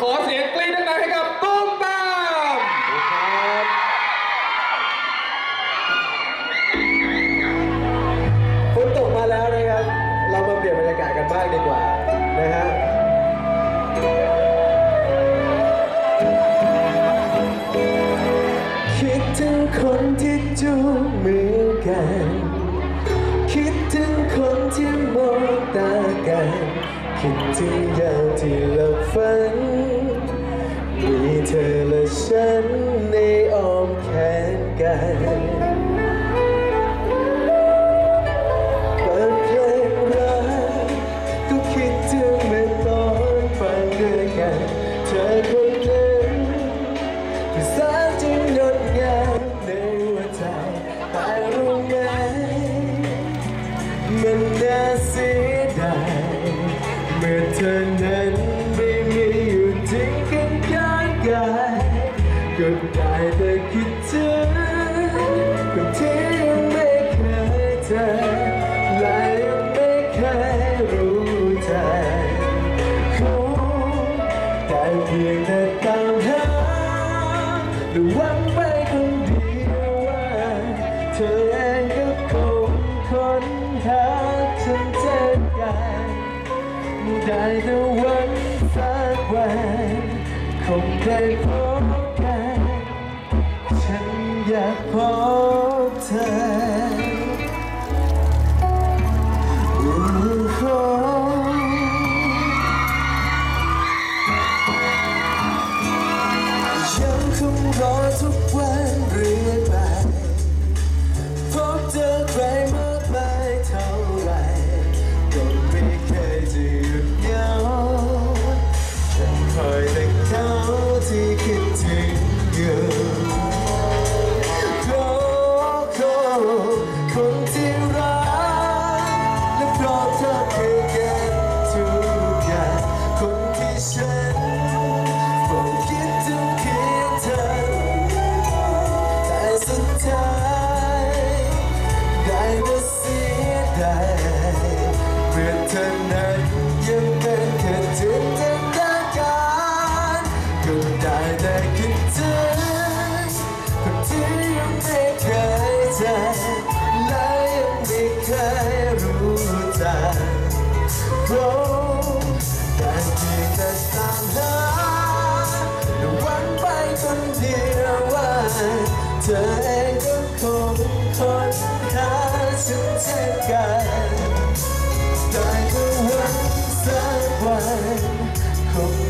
ขอเสียงกรี๊ดดังๆให้กับตุ้มตามฝนตกมาแล้วนะครับ เรามาเปลี่ยนบรรยากาศกันบ้างดีกว่านะฮะคิดถึงคนที่จูงมือกัน คิดถึงคนที่มองตากัน คิดถึงยามที่เราฝัน เพียงแต่ตามหาหรือหวังไว้คนเดียวว่าเธอเองก็คงค้นหาฉันเช่นกันได้แต่หวังสักวันคงได้พบกัน ฉันอยากพบ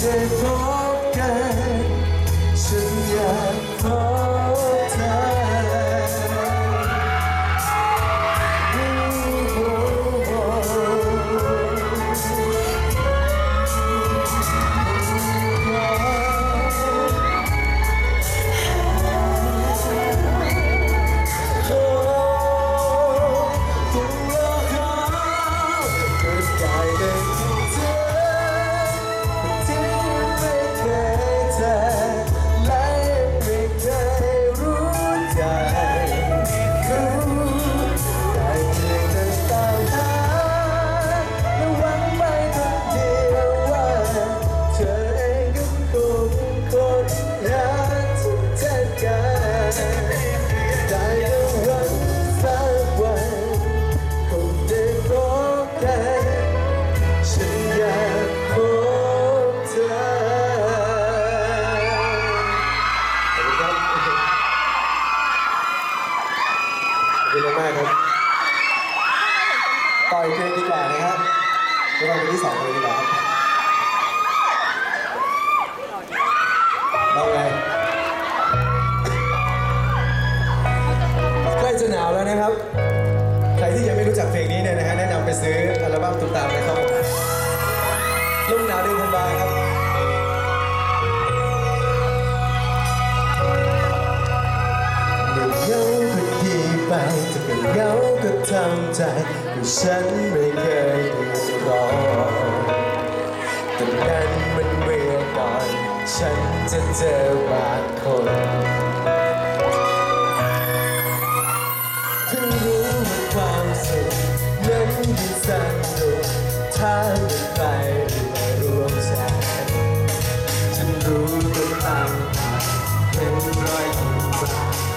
ค ใครที่ยังไม่รู้จักเพลงนี้เนี่ยนะฮะแนะนำไปซื้ออัลบั้มตุ้มตามนะครับผมลมหนาวเดือนธันวาครับเมื่อเงาก็ดีไปจะเป็นเหงาก็ทำใจคือฉันไม่เคยเดือดร้อนแต่นั้นมันเมื่อก่อนฉันจะเจอบางคน ทางใครมารวมแสงฉันรู้ก็ตามหาเป็นรอยยิ้ม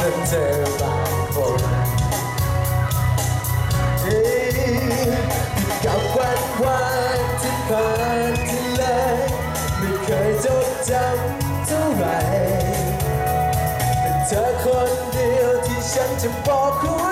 จนเจอบางคนกับวันวานที่ผ่านที่เลยไม่เคยจดจำเท่าไหร่แต่เธอคนเดียวที่ฉันจะบอกคุณ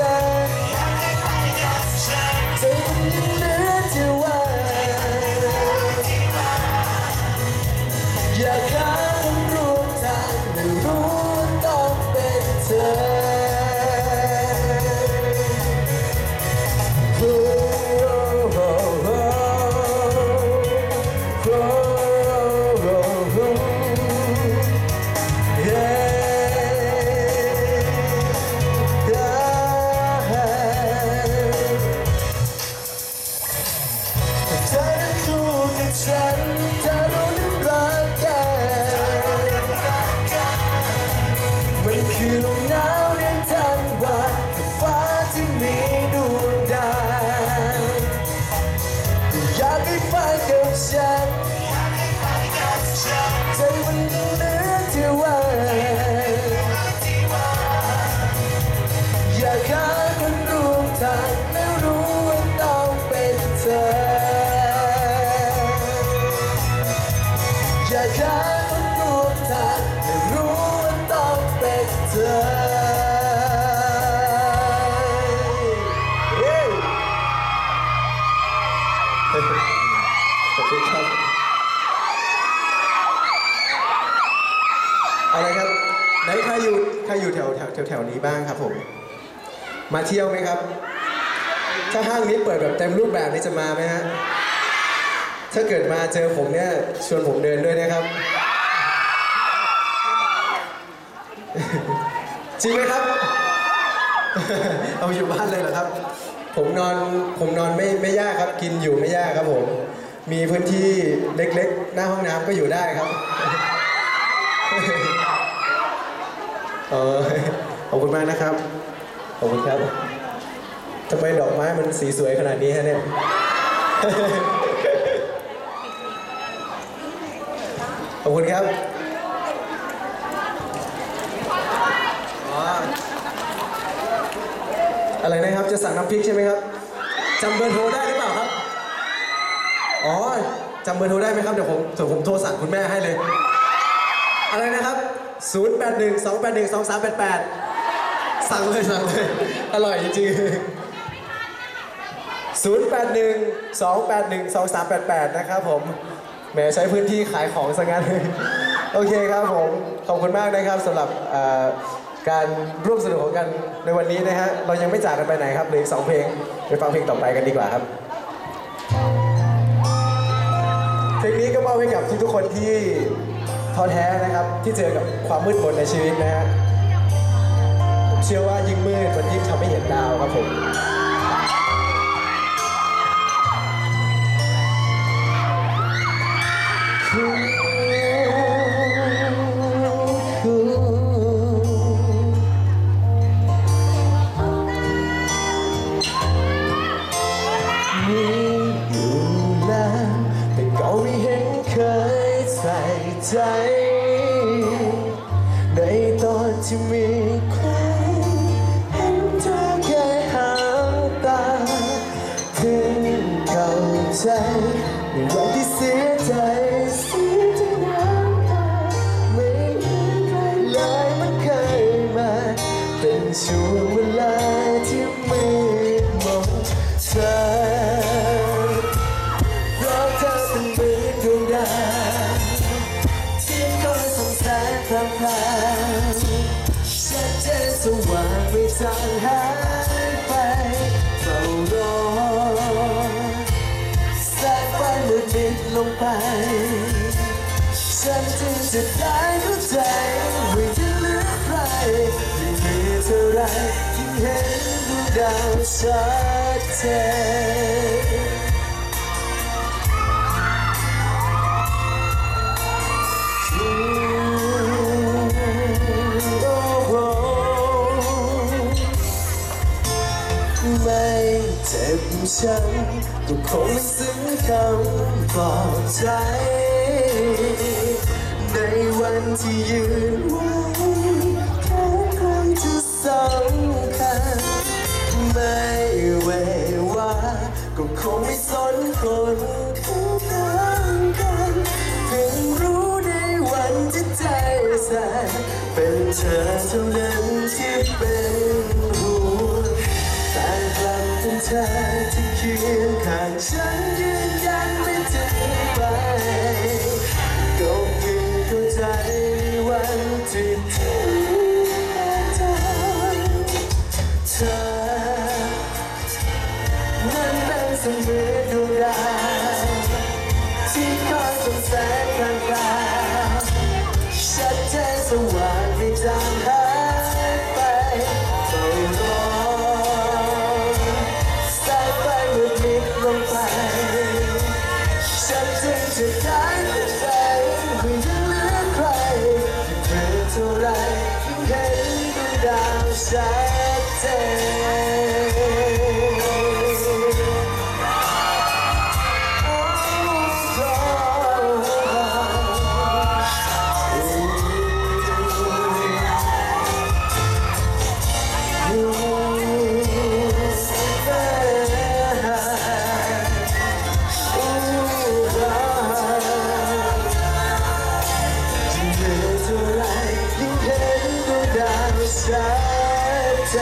กั เที่ยวไหมครับ ถ้าห้างนี้เปิดแบบเต็มรูปแบบนี้จะมาไหมฮะ ถ้าเกิดมาเจอผมเนี่ยชวนผมเดินด้วยนะครับ จริงไหมครับ เอาอยู่บ้านเลยเหรอครับ ผมนอนผมนอนไม่ไม่ยากครับ กินอยู่ไม่ยากครับผม มีพื้นที่เล็กๆ หน้าห้องน้ำก็อยู่ได้ครับเออขอบคุณมากนะครับ ขอบคุณครับทำไมดอกไม้มันสีสวยขนาดนี้ฮะเนี่ยขอบคุณครับอ๋ออะไรนะครับจะสั่งน้ำพริกใช่ไหมครับจำเบอร์โทรได้หรือเปล่าครับ อ๋อจำเบอร์โทรได้ไหมครับเดี๋ยวผมเดี๋ยวผมโทรสั่งคุณแม่ให้เลย อะไรนะครับ 081 281 2388 สั่งเลยสั่งเลย อร่อยจริงๆ081 281 2388 นะครับผม แหมใช้พื้นที่ขายของซะงั้น โอเคครับผม ขอบคุณมากนะครับสำหรับการร่วมสนุกของกันในวันนี้นะฮะ เรายังไม่จากกันไปไหนครับเหลืออีกสองเพลง ไปฟังเพลงต่อไปกันดีกว่าครับ เพลงนี้ก็มอบให้กับทุกๆคนที่ท้อแท้นะครับ ที่เจอกับความมืดมนในชีวิตนะฮะ เชื่อว่ายิ่งมืดมันยิ่งทำให้เห็นดาวครับผมคือ เป็นช่วงเวลาที่ ชัดเจนไม่เจ็บช้ำก็คงไม่ซึ้งคำปลอบใจ ในวันที่ยืน เธอเท่านั้นที่เป็นห่วงแต่กลับเป็นเธอที่เคียงข้างฉัน อะไ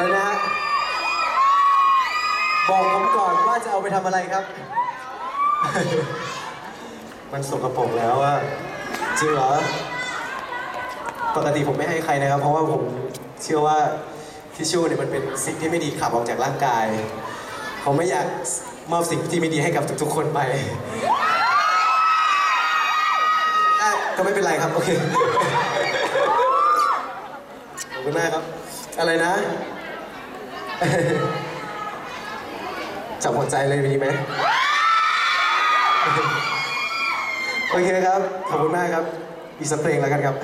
รนะฮะบอกผมก่อนว่าจะเอาไปทำอะไรครับ มันสกปรกแล้วอะจริงเหรอ ปกติผมไม่ให้ใครนะครับ เพราะว่าผมเชื่อว่าทิชชู่เนี่ยมันเป็นสิ่งที่ไม่ดีขับออกจากร่างกาย ผมไม่อยาก มอบสิ่งที่ไม่ดีให้กับทุกๆ คนไปอะก็ไม่เป็นไรครับโอเคขอบคุณมากครับ อะไรนะ จับหัวใจเลยมีไหมโอเคครับ ขอบคุณมากครับ อีกสักเพลงแล้วกันครับ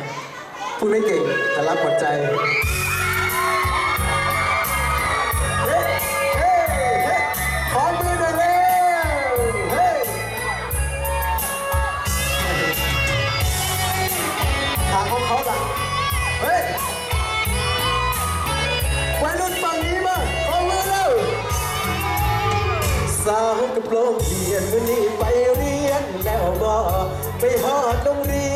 พูดไม่เก่งแต่รับหัวใจ โรงเรียนวันนี้ไปเรียนแล้วบ่ไปหอดโรงเรี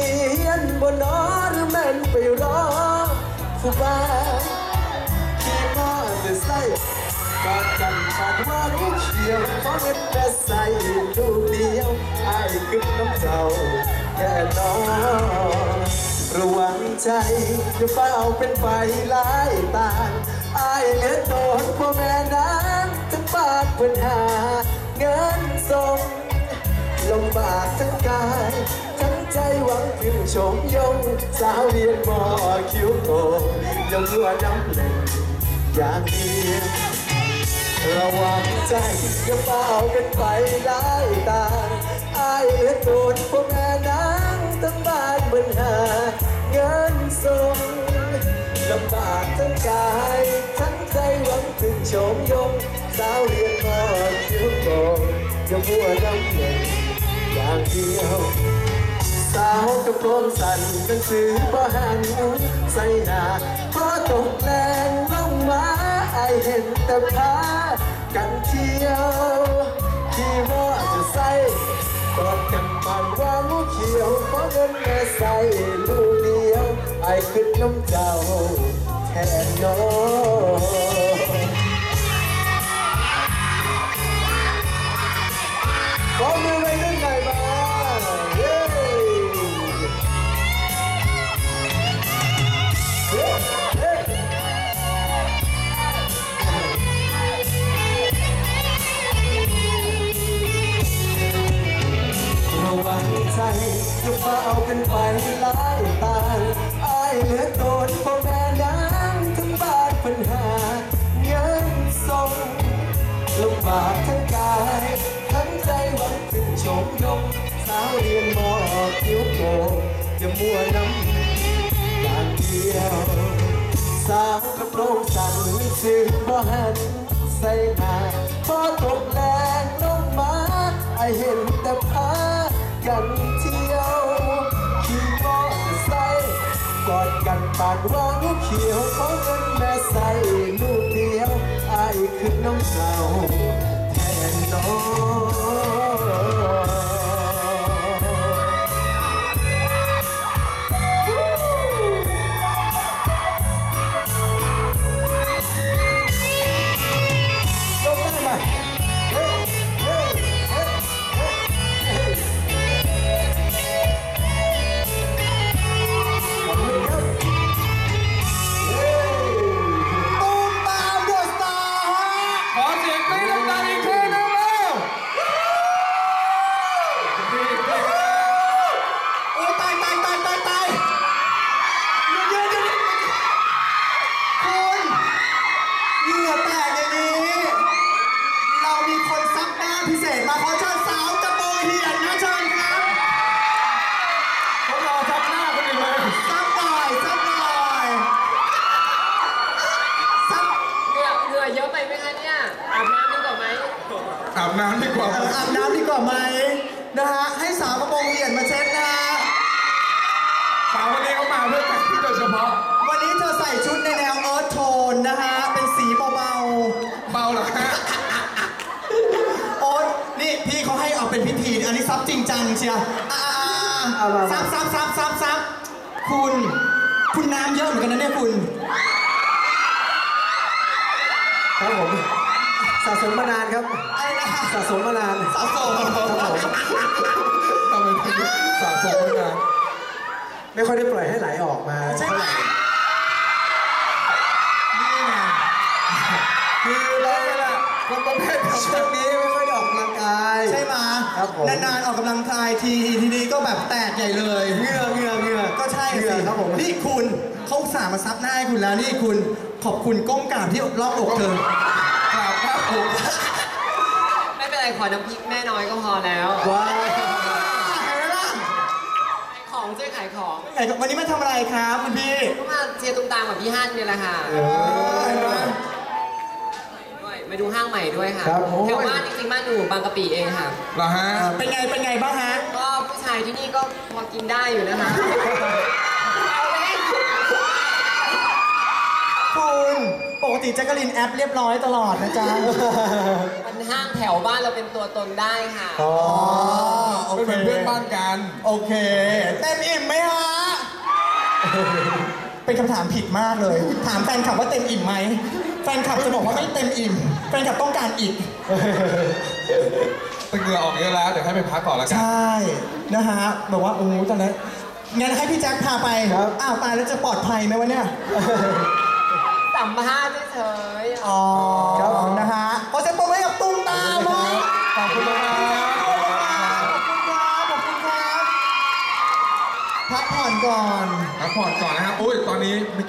ยนบนนอหรือแม่นไปรอผู้บ้านขี่มอเตอร์ไซค์กอดกันปากว่าลูกเขียวขอเงินแต่ใส่ลูกเดียวไอ้ขึ้นน้ำเจ้าแค่นอระวังใจจะเฝ้าเป็นไฟลายตาไอ้เหลือโดนพ่อแม่นางทั้งบ้านปัญหา เงินส่งลำบากทั้งกาย ทั้งใจหวังขึ้นชมยง สาวเรียนมอคิ้วโตยงรัวน้ำเล่นอย่างเดียวระวังใจอย่าเฝ้าเป็นไฟได้ตาอายเหลือโดนพวกแม่นางทั้งบ้านปัญหา เงินส่งลำบากทั้งกาย ทั้งชมยง สาวเรียนมาคิ้วโกงจะมัวน้ำเย็นอย่างเดียว สาวกระโปรงสั่นหนังสือบ่หันใส่หน้าพอตกแรงลงมาไอเห็นแต่พากันเที่ยว ที่ว่าจะใส่กอดกันปานว่างูเขียวเพราะเงินแม่ใส่ลูกเดียว ไอขึ้นน้ำเจ้าแทนน้อง ใจจะเฝ้ากันไปหลายตายอายเหลือโดนพ่อแม่น้ำทั้งบ้านปัญหาเงินส่งลำบากทั้งกายทั้งใจหวังขึ้นชมยงสาวเรียนมอคิ้วโกงอย่ามัวน้ำอย่าเดียวสาวกระโปรงสั่นซื้อบ่หันใส่หน้าพอตกแรงลงมาไอเห็นแต่พา กันเที่ยวขี่มอเตอร์ไซค์กอดกันปากว่างูเขียวเขาเป็นแม่ใส่ลูกเดียวไอคือน้องสาวแทนน้อง มาขอเชิญสาวกระโปรงเหียนนะเชิญครับเขารอทับหน้าคนอื่นเลยซับหน่อยซับหน่อยซับเหงื่อเหงื่อเยอะไปไหมคะเนี่ย อาบน้ำดีกว่าไหมอาบน้ำดีกว่าเอออาบน้ำดีกว่าไหมนะฮะให้สาวกระโปรงเหียนมาเช็ดนะฮะสาววันนี้เขามาเพื่อแต่งที่โดยเฉพาะ วันนี้เธอใส่ชุดในแนว เขาให้เอาเป็นพิธี อันนี้ซับจริงจังเชียร์อ่าๆซับซับซับซับซับคุณ คุณน้ำเยอะเหมือนกันนะเนี่ยคุณ ครับผมสะสมมานานครับอะไรนะสะสมมานานสะสมทำไมถึงสะสมไว้นานไม่ค่อยได้ปล่อยให้ไหลออกมาใช่เท่าไหไหมร่นี่ไงคือเรานี่แหละคนประเภทเดียวช่กัวนงนี้ไม่ค่อยได้ออ กกำลังกายใช่ไหมครับผม นานๆออกกำลังกายทีทีนี้ก็แบบแตกใหญ่เลย เหงื่อเหงื่อเหงื่อก็ใช่เหงื่สิอครับผม นี่คุณเขาอุตสาห์มาซับหน้าให้คุณแล้วนี่คุณขอบคุณก้มกราบที่รอบอกเธอกราบพระอกไม่เป็นไรขอน้ำพริกแม่น้อยก็พอแล้ว ว้าวเห็นไหมล่ะขายของช่วยขายของไหนวันนี้มาทำอะไรครับคุณพี่ก็มาเชียร์ตุ้มตามกับพี่ฮั่นเนี่ยแหละค่ะเห็นไหม ด้วยมาดูห้างใหม่ด้วยค่ะครับโอ้ย แถวบ้านจริงๆบ้านอยู่บางกะปิเองค่ะ เหรอฮะ เป็นไง เป็นไงบ้างฮะ ก็ผู้ชายที่นี่ก็พอกินได้อยู่นะคะเอาเล่นคุณปกติแจ็คกะลินแอปเรียบร้อยตลอดนะจ๊ะ มันห้างแถวบ้านเราเป็นตัวตนได้ค่ะ อ๋อโอเป็นเคเหมือนเพื่อนบ้านกัน โอเคเต็มอิ่มไหมฮะ เป็นคำถามผิดมากเลย ถามแฟนคลับว่าเต็มอิ่มไหม แฟนคลับจะบอกว่าไม่เต็มอิ่มแฟนคลับต้องการอีกตึงเหงื่อออกเยอะแล้ว เดี๋ยวให้ไปพักก่อนแล้วกัน ใช่นะฮะแบบว่าโอ้โหตอนนั้นงั้นให้พี่แจ็คพาไปครับ อ้าวตายแล้วจะปลอดภัยไหมวะเนี่ย สัมภาษณ์เฉยๆ อ๋อครับผม นะฮะขอเสียงปรบมือให้กับตุ้มตามไหมขอบคุณมากขอบคุณครับขอบคุณครับ พักผ่อนก่อน พักผ่อนก่อนนะครับอุ้ยตอนนี้